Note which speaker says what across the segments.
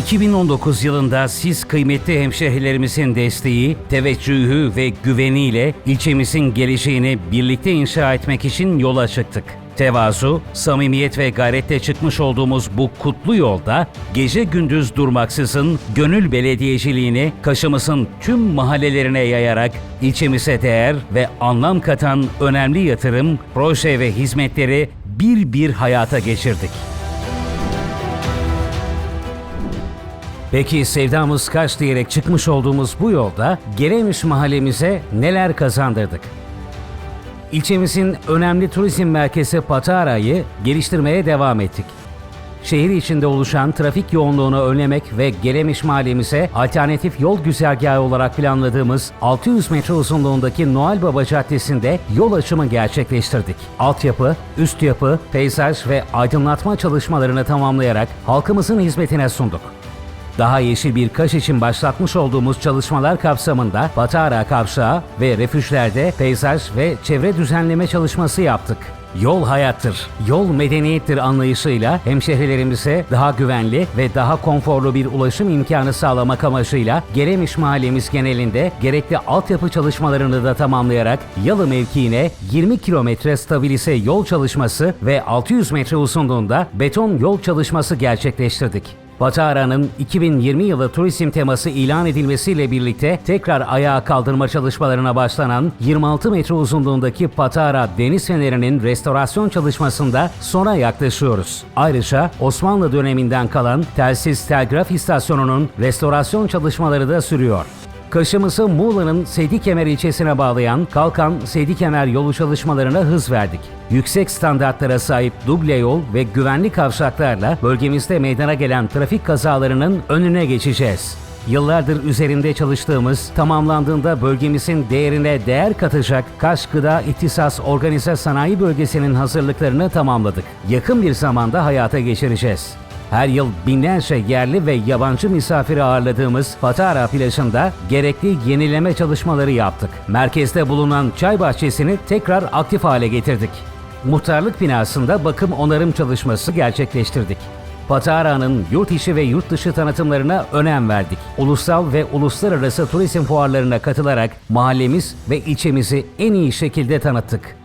Speaker 1: 2019 yılında siz kıymetli hemşehrilerimizin desteği, teveccühü ve güveniyle ilçemizin geleceğini birlikte inşa etmek için yola çıktık. Tevazu, samimiyet ve gayretle çıkmış olduğumuz bu kutlu yolda gece gündüz durmaksızın gönül belediyeciliğini Kaş'ımızın tüm mahallelerine yayarak ilçemize değer ve anlam katan önemli yatırım, proje ve hizmetleri bir bir hayata geçirdik. Peki sevdamız kaç diyerek çıkmış olduğumuz bu yolda Gelemiş mahallemize neler kazandırdık? İlçemizin önemli turizm merkezi Patara'yı geliştirmeye devam ettik. Şehir içinde oluşan trafik yoğunluğunu önlemek ve Gelemiş mahallemize alternatif yol güzergahı olarak planladığımız 600 metre uzunluğundaki Noel Baba Caddesi'nde yol açımı gerçekleştirdik. Altyapı, üst yapı, peyzaj ve aydınlatma çalışmalarını tamamlayarak halkımızın hizmetine sunduk. Daha yeşil bir Kaş için başlatmış olduğumuz çalışmalar kapsamında Batara Kavşağı ve refüjlerde peyzaj ve çevre düzenleme çalışması yaptık. Yol hayattır, yol medeniyettir anlayışıyla hemşehrilerimize daha güvenli ve daha konforlu bir ulaşım imkanı sağlamak amacıyla Gelemiş mahallemiz genelinde gerekli altyapı çalışmalarını da tamamlayarak Yalı mevkiine 20 kilometre stabilize yol çalışması ve 600 metre uzunluğunda beton yol çalışması gerçekleştirdik. Batara'nın 2020 yılı turizm teması ilan edilmesiyle birlikte tekrar ayağa kaldırma çalışmalarına başlanan 26 metre uzunluğundaki Patara Deniz Feneri'nin restorasyon çalışmasında sona yaklaşıyoruz. Ayrıca Osmanlı döneminden kalan telsiz telgraf istasyonunun restorasyon çalışmaları da sürüyor. Kaşımızı Muğla'nın Sedikemer ilçesine bağlayan Kalkan Sedikemer yolu çalışmalarına hız verdik. Yüksek standartlara sahip duble yol ve güvenli kavşaklarla bölgemizde meydana gelen trafik kazalarının önüne geçeceğiz. Yıllardır üzerinde çalıştığımız, tamamlandığında bölgemizin değerine değer katacak Kaş Gıda İhtisas Organize Sanayi Bölgesi'nin hazırlıklarını tamamladık. Yakın bir zamanda hayata geçireceğiz. Her yıl binlerce yerli ve yabancı misafiri ağırladığımız Patara plajında gerekli yenileme çalışmaları yaptık. Merkezde bulunan çay bahçesini tekrar aktif hale getirdik. Muhtarlık binasında bakım onarım çalışması gerçekleştirdik. Patara'nın yurt içi ve yurt dışı tanıtımlarına önem verdik. Ulusal ve uluslararası turizm fuarlarına katılarak mahallemiz ve ilçemizi en iyi şekilde tanıttık.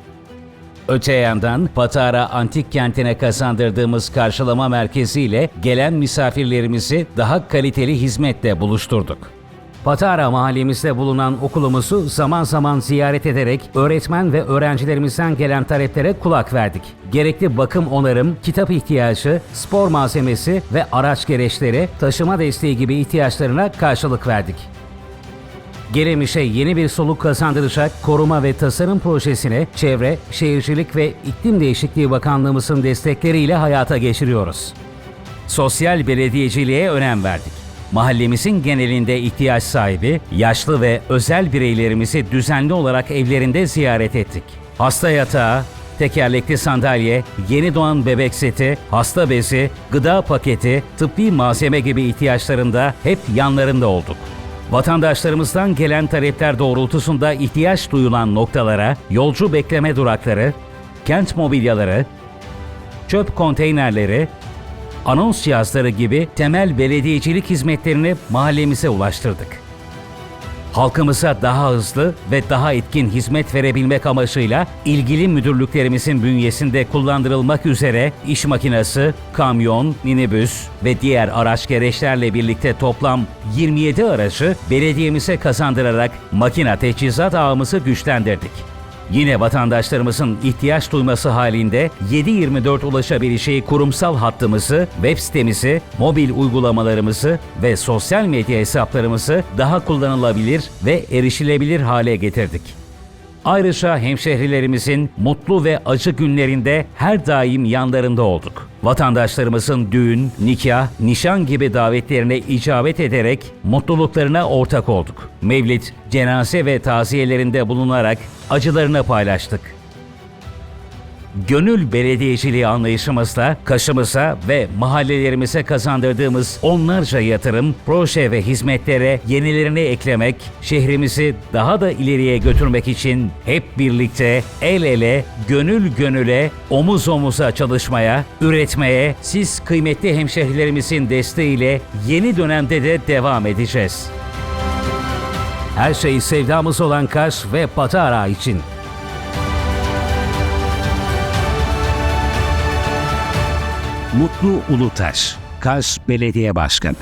Speaker 1: Öte yandan Patara Antik Kenti'ne kazandırdığımız karşılama merkeziyle gelen misafirlerimizi daha kaliteli hizmetle buluşturduk. Patara mahallemizde bulunan okulumuzu zaman zaman ziyaret ederek öğretmen ve öğrencilerimizden gelen taleplere kulak verdik. Gerekli bakım onarım, kitap ihtiyacı, spor malzemesi ve araç gereçleri, taşıma desteği gibi ihtiyaçlarına karşılık verdik. Gelemiş'e yeni bir soluk kazandıracak koruma ve tasarım projesini Çevre, Şehircilik ve İklim Değişikliği Bakanlığımızın destekleriyle hayata geçiriyoruz. Sosyal belediyeciliğe önem verdik. Mahallemizin genelinde ihtiyaç sahibi, yaşlı ve özel bireylerimizi düzenli olarak evlerinde ziyaret ettik. Hasta yatağı, tekerlekli sandalye, yeni doğan bebek seti, hasta bezi, gıda paketi, tıbbi malzeme gibi ihtiyaçlarında hep yanlarında olduk. Vatandaşlarımızdan gelen talepler doğrultusunda ihtiyaç duyulan noktalara yolcu bekleme durakları, kent mobilyaları, çöp konteynerleri, anons cihazları gibi temel belediyecilik hizmetlerini mahallemize ulaştırdık. Halkımıza daha hızlı ve daha etkin hizmet verebilmek amacıyla ilgili müdürlüklerimizin bünyesinde kullandırılmak üzere iş makinesi, kamyon, minibüs ve diğer araç gereçlerle birlikte toplam 27 aracı belediyemize kazandırarak makina teçhizat ağımızı güçlendirdik. Yine vatandaşlarımızın ihtiyaç duyması halinde 7/24 ulaşabileceği kurumsal hattımızı, web sitemizi, mobil uygulamalarımızı ve sosyal medya hesaplarımızı daha kullanılabilir ve erişilebilir hale getirdik. Ayrıca hemşehrilerimizin mutlu ve acı günlerinde her daim yanlarında olduk. Vatandaşlarımızın düğün, nikah, nişan gibi davetlerine icabet ederek mutluluklarına ortak olduk. Mevlid, cenaze ve taziyelerinde bulunarak acılarını paylaştık. Gönül belediyeciliği anlayışımızla Kaş'ımıza ve mahallelerimize kazandırdığımız onlarca yatırım, proje ve hizmetlere yenilerini eklemek, şehrimizi daha da ileriye götürmek için hep birlikte el ele, gönül gönüle, omuz omuza çalışmaya, üretmeye, siz kıymetli hemşehrilerimizin desteğiyle yeni dönemde de devam edeceğiz. Her şey sevdamız olan Kaş ve Patara için.
Speaker 2: Mutlu Ulutaş, Kars Belediye Başkanı.